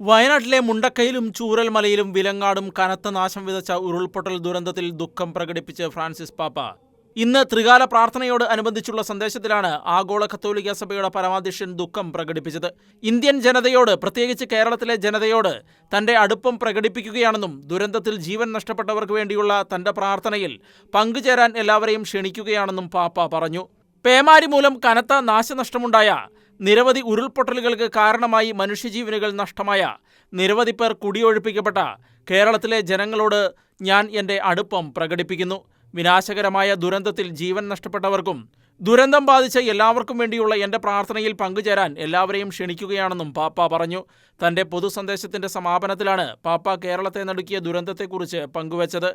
വയനാട്ടിലെ മുണ്ടക്കയിലും ചൂരൽമലയിലും വിലങ്ങാടും കനത്ത നാശം വിതച്ച ഉരുൾപൊട്ടൽ ദുരന്തത്തിൽ ദുഃഖം പ്രകടിപ്പിച്ച് ഫ്രാൻസിസ് പാപ്പ. ഇന്ന് ത്രികാല പ്രാർത്ഥനയോട് അനുബന്ധിച്ചുള്ള സന്ദേശത്തിലാണ് ആഗോള കത്തോലിക്ക സഭയുടെ പരമാധ്യക്ഷൻ ദുഃഖം പ്രകടിപ്പിച്ചത്. ഇന്ത്യൻ ജനതയോട് പ്രത്യേകിച്ച് കേരളത്തിലെ ജനതയോട് തന്റെ അടുപ്പം പ്രകടിപ്പിക്കുകയാണെന്നും ദുരന്തത്തിൽ ജീവൻ നഷ്ടപ്പെട്ടവർക്ക് വേണ്ടിയുള്ള തന്റെ പ്രാർത്ഥനയിൽ പങ്കുചേരാൻ എല്ലാവരെയും ക്ഷണിക്കുകയാണെന്നും പാപ്പ പറഞ്ഞു. പേമാരി മൂലം കനത്ത നാശനഷ്ടമുണ്ടായ നിരവധി ഉരുൾപൊട്ടലുകൾക്ക് കാരണമായി മനുഷ്യജീവനുകൾ നഷ്ടമായ നിരവധി പേർ കുടിയൊഴിപ്പിക്കപ്പെട്ട കേരളത്തിലെ ജനങ്ങളോട് ഞാൻ എന്റെ അടുപ്പം പ്രകടിപ്പിക്കുന്നു. വിനാശകരമായ ദുരന്തത്തിൽ ജീവൻ നഷ്ടപ്പെട്ടവർക്കും ദുരന്തം ബാധിച്ച എല്ലാവർക്കും വേണ്ടിയുള്ള എന്റെ പ്രാർത്ഥനയിൽ പങ്കുചേരാൻ എല്ലാവരെയും ക്ഷണിക്കുകയാണെന്നും പാപ്പ പറഞ്ഞു. തന്റെ പൊതുസന്ദേശത്തിന്റെ സമാപനത്തിലാണ് പാപ്പ കേരളത്തെ നടുക്കിയ ദുരന്തത്തെക്കുറിച്ച് പങ്കുവച്ചത്.